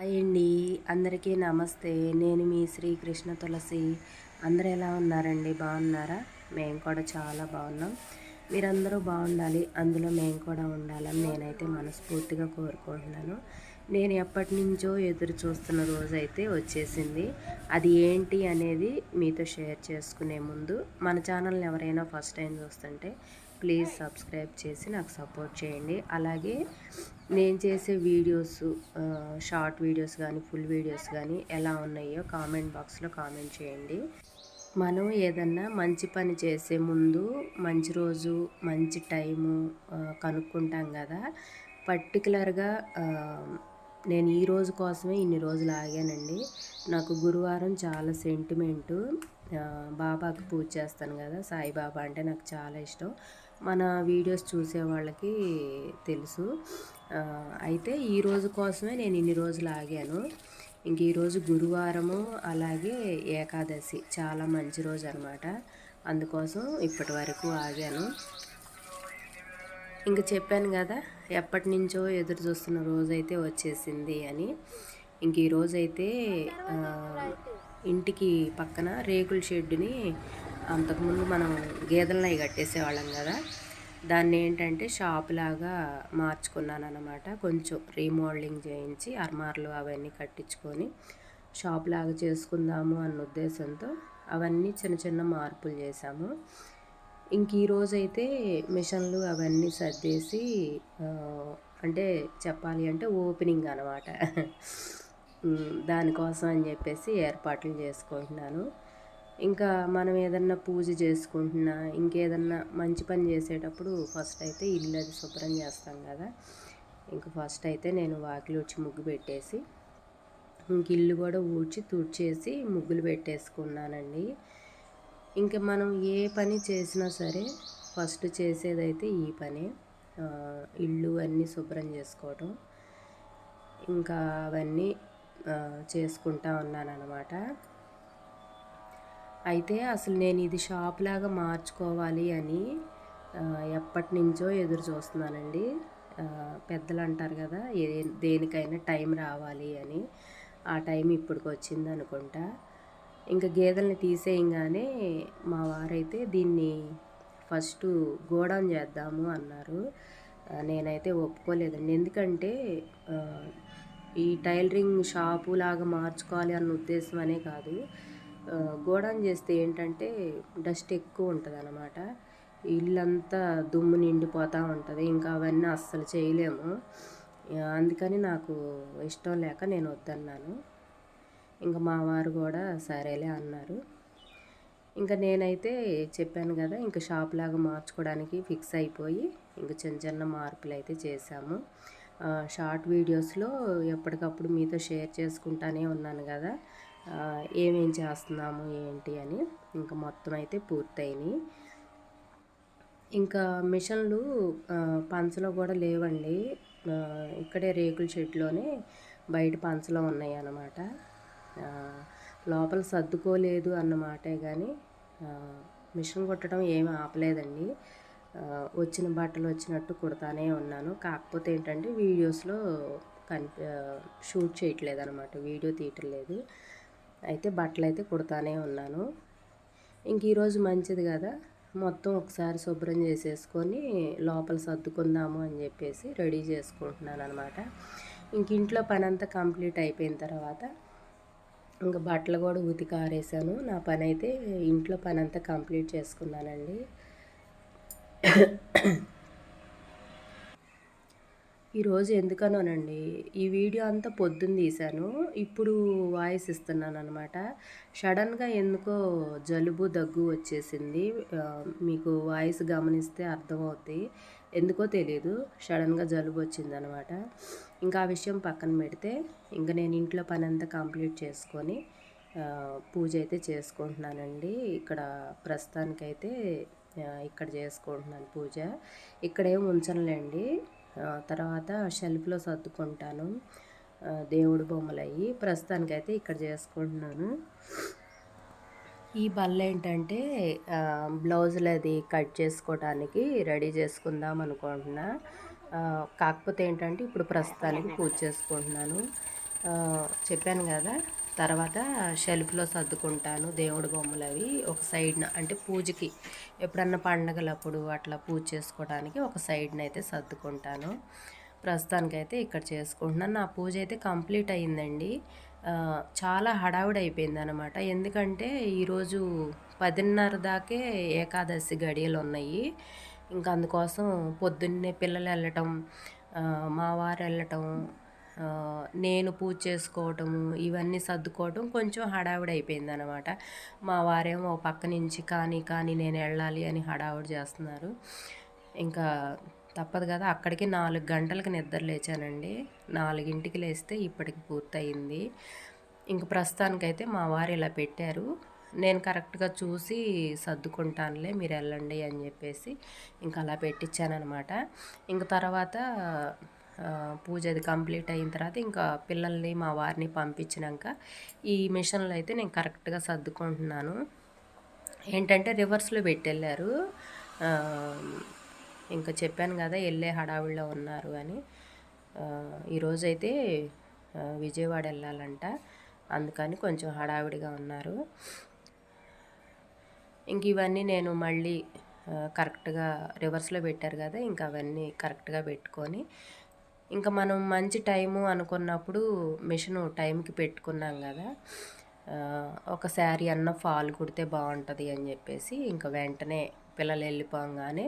Hi అండి. అందరికీ నమస్తే. నేను మీ శ్రీకృష్ణ తులసి. అందరూ ఎలా ఉన్నారండి? బాగున్నారా? మేము కూడా చాలా బాగున్నాం. మీరందరూ బాగుండాలి. అందులో మేము కూడా ఉండాలని నేనైతే మనస్ఫూర్తిగా కోరుకుంటున్నాను. నేను ఎప్పటి నుంచో ఎదురు చూస్తున్న రోజు అయితే వచ్చేసింది. అది ఏంటి అనేది మీతో షేర్ చేసుకునే ముందు మన ఛానల్ని ఎవరైనా ఫస్ట్ టైం చూస్తుంటే ప్లీజ్ సబ్స్క్రైబ్ చేసి నాకు సపోర్ట్ చేయండి. అలాగే నేను చేసే వీడియోస్ షార్ట్ వీడియోస్ కానీ ఫుల్ వీడియోస్ కానీ ఎలా ఉన్నాయో కామెంట్ బాక్స్లో కామెంట్ చేయండి. మనం ఏదన్నా మంచి పని చేసే ముందు మంచి రోజు మంచి టైము కనుక్కుంటాం కదా. పర్టికులర్గా నేను ఈ రోజు కోసమే ఇన్ని రోజులు ఆగానండి. నాకు గురువారం చాలా సెంటిమెంటు బాబాకి పూజ చేస్తాను కదా సాయిబాబా అంటే నాకు చాలా ఇష్టం. మన వీడియోస్ చూసే వాళ్ళకి తెలుసు. అయితే ఈ రోజు కోసమే నేను ఇన్ని రోజులు ఆగాను. ఇంక ఈరోజు గురువారము అలాగే ఏకాదశి. చాలా మంచి రోజు అనమాట అందుకోసం ఇప్పటి వరకు ఆగాను. ఇంక చెప్పాను కదా ఎప్పటి నుంచో ఎదురు చూస్తున్న రోజైతే వచ్చేసింది అని. ఇంక ఈరోజైతే ఇంటికి పక్కన రేకుల షెడ్డుని అంతకుముందు మనం గేదెలను అవి కట్టేసేవాళ్ళం కదా. దాన్ని ఏంటంటే షాప్ లాగా మార్చుకున్నాను అనమాట కొంచెం రీమోడలింగ్ చేయించి అర్మార్లు అవన్నీ కట్టించుకొని షాప్ లాగా చేసుకుందాము అన్న ఉద్దేశంతో అవన్నీ చిన్న చిన్న మార్పులు చేశాము. ఇంక ఈరోజైతే మిషన్లు అవన్నీ సర్దేసి అంటే చెప్పాలి అంటే ఓపెనింగ్ అనమాట దానికోసం అని చెప్పేసి ఏర్పాట్లు చేసుకుంటున్నాను. ఇంకా మనం ఏదన్నా పూజ చేసుకుంటున్నా ఇంకేదన్నా మంచి పని చేసేటప్పుడు ఫస్ట్ అయితే ఇల్లు అది శుభ్రం చేస్తాం కదా. ఇంకా ఫస్ట్ అయితే నేను వాకిలి వచ్చి ముగ్గు పెట్టేసి ఇంక ఇల్లు కూడా ఊడ్చి తుడిచేసి ముగ్గులు పెట్టేసుకున్నానండి. ఇంకా మనం ఏ పని చేసినా సరే ఫస్ట్ చేసేదైతే ఈ పని. ఇల్లు అన్నీ శుభ్రం చేసుకోవటం. ఇంకా అవన్నీ చేసుకుంటా ఉన్నాను అనమాట అయితే అసలు నేను ఇది షాప్ లాగా మార్చుకోవాలి అని ఎప్పటి నుంచో ఎదురు చూస్తున్నానండి. పెద్దలు అంటారు కదా ఏ దేనికైనా టైం రావాలి అని. ఆ టైం ఇప్పటికి వచ్చింది అనుకుంటా. ఇంకా గేదెల్ని తీసేయంగానే మా వారైతే దీన్ని ఫస్ట్ గోడౌన్ చేద్దాము అన్నారు. నేనైతే ఒప్పుకోలేదండి. ఎందుకంటే ఈ టైలరింగ్ షాపు లాగా మార్చుకోవాలి అన్న ఉద్దేశం అనే కాదు. గోడౌన్ చేస్తే ఏంటంటే డస్ట్ ఎక్కువ ఉంటుంది అనమాట ఇల్లంతా దుమ్ము నిండిపోతూ ఉంటుంది. ఇంకా అవన్నీ అస్సలు చేయలేము. అందుకని నాకు ఇష్టం లేక నేను వద్దన్నాను. ఇంకా మా వారు కూడా సరేలే అన్నారు. ఇంకా నేనైతే చెప్పాను కదా ఇంకా షాప్ లాగా మార్చుకోవడానికి ఫిక్స్ అయిపోయి ఇంకా చిన్న చిన్న మార్పులు అయితే చేశాము. షార్ట్ వీడియోస్లో ఎప్పటికప్పుడు మీతో షేర్ చేసుకుంటానే ఉన్నాను కదా. ఏమేం చేస్తున్నాము ఏంటి అని ఇంకా మొత్తం అయితే పూర్తయినాయి. ఇంకా మిషన్లు పంచలో కూడా లేవండి. ఇక్కడే రేకుల షెడ్లోనే బయట పంచలో ఉన్నాయి అన్నమాట. లోపల సర్దుకోలేదు అన్నమాటే కానీ మిషన్ కుట్టడం ఏమి ఆపలేదండి. వచ్చిన బట్టలు వచ్చినట్టు కుడతానే ఉన్నాను. కాకపోతే ఏంటంటే వీడియోస్లో కన్ షూట్ చేయట్లేదు అనమాట వీడియో తీయట్లేదు. అయితే బట్టలు అయితే కుడతానే ఉన్నాను. ఇంక ఈరోజు మంచిది కదా. మొత్తం ఒకసారి శుభ్రం చేసేసుకొని లోపల సర్దుకుందాము అని చెప్పేసి రెడీ చేసుకుంటున్నాను అనమాట ఇంక ఇంట్లో పని అంతా కంప్లీట్ అయిపోయిన తర్వాత ఇంకా బట్టలు కూడా ఉతికి ఆరేసాను. నా పని అయితే ఇంట్లో పని అంతా కంప్లీట్ చేసుకున్నానండి. ఈరోజు ఎందుకనోనండి ఈ వీడియో అంతా పొద్దున్న తీశాను. ఇప్పుడు వాయిస్ ఇస్తున్నాను అనమాట సడన్గా ఎందుకో జలుబు దగ్గు వచ్చేసింది. మీకు వాయిస్ గమనిస్తే అర్థమవుతుంది ఎందుకో తెలియదు సడన్గా జలుబు వచ్చిందనమాట ఇంకా ఆ విషయం పక్కన పెడితే ఇంకా నేను ఇంట్లో పని అంతా కంప్లీట్ చేసుకొని పూజ అయితే చేసుకుంటున్నానండి. ఇక్కడ ప్రస్తుతానికైతే ఇక్కడ చేసుకుంటున్నాను పూజ. ఇక్కడేం ఉంచనులేండి. తర్వాత షెల్ఫ్లో సర్దుకుంటాను. దేవుడు బొమ్మలు అయ్యి ప్రస్తుతానికైతే ఇక్కడ చేసుకుంటున్నాను. ఈ బల్ల ఏంటంటే బ్లౌజులు అది కట్ చేసుకోవడానికి రెడీ చేసుకుందాం అనుకుంటున్నా. కాకపోతే ఏంటంటే ఇప్పుడు ప్రస్తుతానికి పూజ చేసుకుంటున్నాను. చెప్పాను కదా తర్వాత షెల్ఫ్లో సర్దుకుంటాను దేవుడి బొమ్మలు అవి ఒక సైడ్న. అంటే పూజకి ఎప్పుడన్నా పండగలప్పుడు అట్లా పూజ చేసుకోవడానికి ఒక సైడ్న అయితే సర్దుకుంటాను. ప్రస్తుతానికైతే ఇక్కడ చేసుకుంటున్నాను. నా పూజ అయితే కంప్లీట్ అయిందండి. చాలా హడావుడి అయిపోయింది అనమాట ఎందుకంటే ఈరోజు పదిన్నర దాకే ఏకాదశి గడియలు ఉన్నాయి. ఇంకా అందుకోసం పొద్దున్నే పిల్లలు వెళ్ళటం మా వారు వెళ్ళటం నేను పూజ చేసుకోవటము ఇవన్నీ సర్దుకోవటం కొంచెం హడావిడి అయిపోయింది అనమాట మా వారేమో పక్క నుంచి కానీ కానీ నేను వెళ్ళాలి అని హడావిడి చేస్తున్నారు. ఇంకా తప్పదు కదా అక్కడికి నాలుగు గంటలకు నిద్ర లేచానండి. నాలుగింటికి లేస్తే ఇప్పటికి పూర్తయింది. ఇంక ప్రస్తుతానికైతే మా వారు ఇలా పెట్టారు. నేను కరెక్ట్గా చూసి సర్దుకుంటానులే మీరు వెళ్ళండి అని చెప్పేసి ఇంకా అలా పెట్టించానమాట ఇంక తర్వాత పూజ అది కంప్లీట్ అయిన తర్వాత ఇంకా పిల్లల్ని మా వారిని పంపించినాక ఈ మిషన్లో అయితే నేను కరెక్ట్గా సర్దుకుంటున్నాను. ఏంటంటే రివర్స్లో పెట్టెళ్ళారు. ఇంకా చెప్పాను కదా వెళ్ళే హడావిడిలో ఉన్నారు అని. ఈరోజైతే విజయవాడ వెళ్ళాలంట. అందుకని కొంచెం హడావిడిగా ఉన్నారు. ఇంక ఇవన్నీ నేను మళ్ళీ కరెక్ట్గా రివర్స్లో పెట్టారు కదా ఇంకా అవన్నీ కరెక్ట్గా పెట్టుకొని ఇంకా మనం మంచి టైము అనుకున్నప్పుడు మిషన్ టైంకి పెట్టుకున్నాం కదా ఒక శారీ అన్న ఫాల్ కుడితే బాగుంటుంది అని చెప్పేసి ఇంకా వెంటనే పిల్లలు వెళ్ళిపోగానే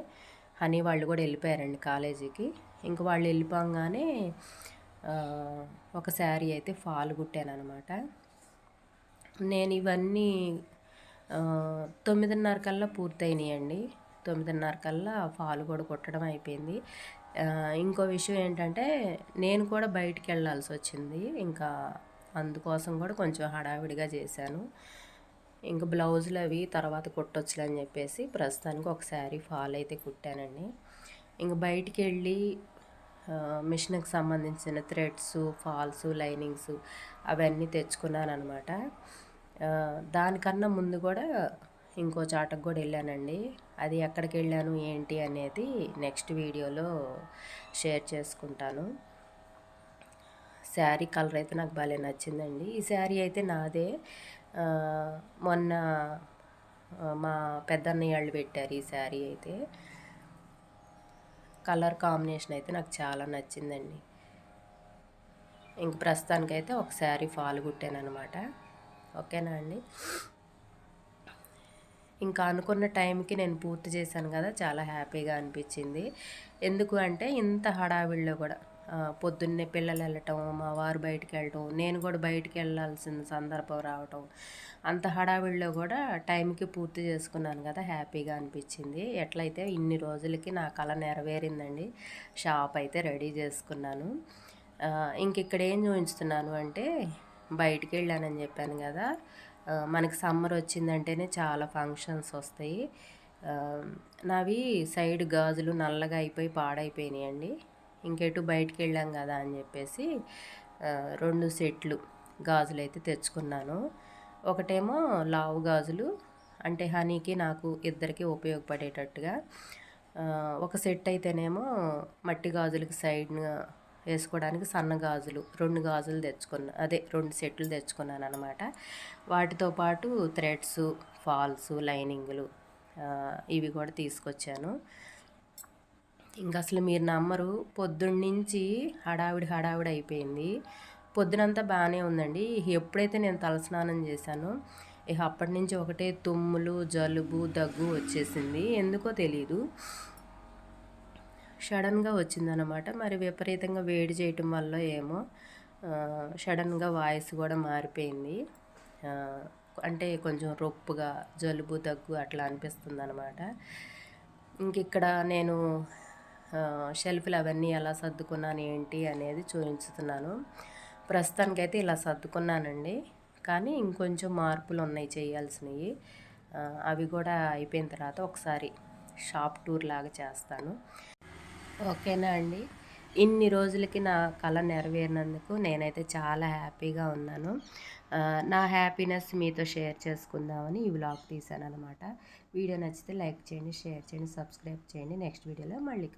హనీ వాళ్ళు కూడా వెళ్ళిపోయారండి కాలేజీకి. ఇంక వాళ్ళు వెళ్ళిపోగానే ఒక శారీ అయితే ఫాల్ కుట్టాను అనమాట నేను ఇవన్నీ తొమ్మిదిన్నర కల్లా పూర్తయినాయండి. తొమ్మిదిన్నర కల్లా ఫాల్ కూడా కుట్టడం అయిపోయింది. ఇంకో విషయం ఏంటంటే నేను కూడా బయటికి వెళ్ళాల్సి వచ్చింది. ఇంకా అందుకోసం కూడా కొంచెం హడావిడిగా చేశాను. ఇంకా బ్లౌజులు అవి తర్వాత కుట్టొచ్చులే అని చెప్పేసి ప్రస్తుతానికి ఒక శారీ ఫాల్ అయితే కుట్టానండి. ఇంక బయటికి వెళ్ళి మిషన్కి సంబంధించిన థ్రెడ్స్ ఫాల్స్ లైనింగ్స్ అవన్నీ తెచ్చుకున్నాను అనమాట దానికన్నా ముందు కూడా ఇంకో చాటకు కూడా వెళ్ళానండి. అది ఎక్కడికి వెళ్ళాను ఏంటి అనేది నెక్స్ట్ వీడియోలో షేర్ చేసుకుంటాను. శారీ కలర్ అయితే నాకు భలే నచ్చిందండి. ఈ శారీ అయితే నాదే. మొన్న మా పెద్దన్నయ్య వాళ్ళు పెట్టారు ఈ శారీ అయితే. కలర్ కాంబినేషన్ అయితే నాకు చాలా నచ్చిందండి. ఇంక ప్రస్తుతానికైతే ఒక శారీ ఫాల్ కుట్టాను అనమాట ఓకేనా అండి? ఇంకా అనుకున్న టైంకి నేను పూర్తి చేశాను కదా చాలా హ్యాపీగా అనిపించింది. ఎందుకు అంటే ఇంత హడావిడిలో కూడా పొద్దున్నే పిల్లలు వెళ్ళటం మా వారు బయటికి వెళ్ళటం నేను కూడా బయటికి వెళ్ళాల్సిన సందర్భం రావటం అంత హడావిడిలో కూడా టైంకి పూర్తి చేసుకున్నాను కదా హ్యాపీగా అనిపించింది. ఎట్లయితే ఇన్ని రోజులకి నా కళ నెరవేరిందండి షాప్ అయితే రెడీ చేసుకున్నాను. ఇంక ఇక్కడ ఏం చూపించుతున్నాను అంటే బయటికి వెళ్ళానని చెప్పాను కదా మనకి సమ్మర్ వచ్చిందంటేనే చాలా ఫంక్షన్స్ వస్తాయి. నావి సైడ్ గాజులు నల్లగా అయిపోయి పాడైపోయినాయండి. ఇంకెటు బయటికి వెళ్ళాం కదా అని చెప్పేసి రెండు సెట్లు గాజులు అయితే తెచ్చుకున్నాను. ఒకటేమో లావు గాజులు అంటే హనీకి నాకు ఇద్దరికి ఉపయోగపడేటట్టుగా. ఒక సెట్ అయితేనేమో మట్టి గాజులకి సైడ్ వేసుకోవడానికి సన్న గాజులు రెండు గాజులు తెచ్చుకున్నా అదే రెండు సెట్లు తెచ్చుకున్నాను అనమాట వాటితో పాటు థ్రెడ్స్ ఫాల్స్ లైనింగ్లు ఇవి కూడా తీసుకొచ్చాను. ఇంకా అసలు మీరు నమ్మరు పొద్దున్నుంచి హడావిడి హడావిడి అయిపోయింది. పొద్దునంతా బాగానే ఉందండి. ఎప్పుడైతే నేను తలస్నానం చేశానో ఇక అప్పటి నుంచి ఒకటే తుమ్ములు జలుబు దగ్గు వచ్చేసింది. ఎందుకో తెలియదు సడన్గా వచ్చిందనమాట మరి విపరీతంగా వేడి చేయటం వల్ల ఏమో సడన్గా వాయిస్ కూడా మారిపోయింది. అంటే కొంచెం రొప్పుగా జలుబు దగ్గు అట్లా అనిపిస్తుంది అనమాట ఇంక ఇక్కడ నేను షెల్ఫ్లు అవన్నీ ఎలా సర్దుకున్నాను ఏంటి అనేది చూపించుతున్నాను. ప్రస్తుతానికైతే ఇలా సర్దుకున్నానండి. కానీ ఇంకొంచెం మార్పులు ఉన్నాయి చేయాల్సినవి. అవి కూడా అయిపోయిన తర్వాత ఒకసారి షాప్ టూర్ లాగా చేస్తాను. ఓకేనా అండి? ఇన్ని రోజులకి నా కళ నెరవేరినందుకు నేనైతే చాలా హ్యాపీగా ఉన్నాను. నా హ్యాపీనెస్ మీతో షేర్ చేసుకుందామని ఈ వ్లాగ్ తీశాను అనమాట వీడియో నచ్చితే లైక్ చేయండి షేర్ చేయండి సబ్స్క్రైబ్ చేయండి. నెక్స్ట్ వీడియోలో మళ్ళీ కలుద్దాం.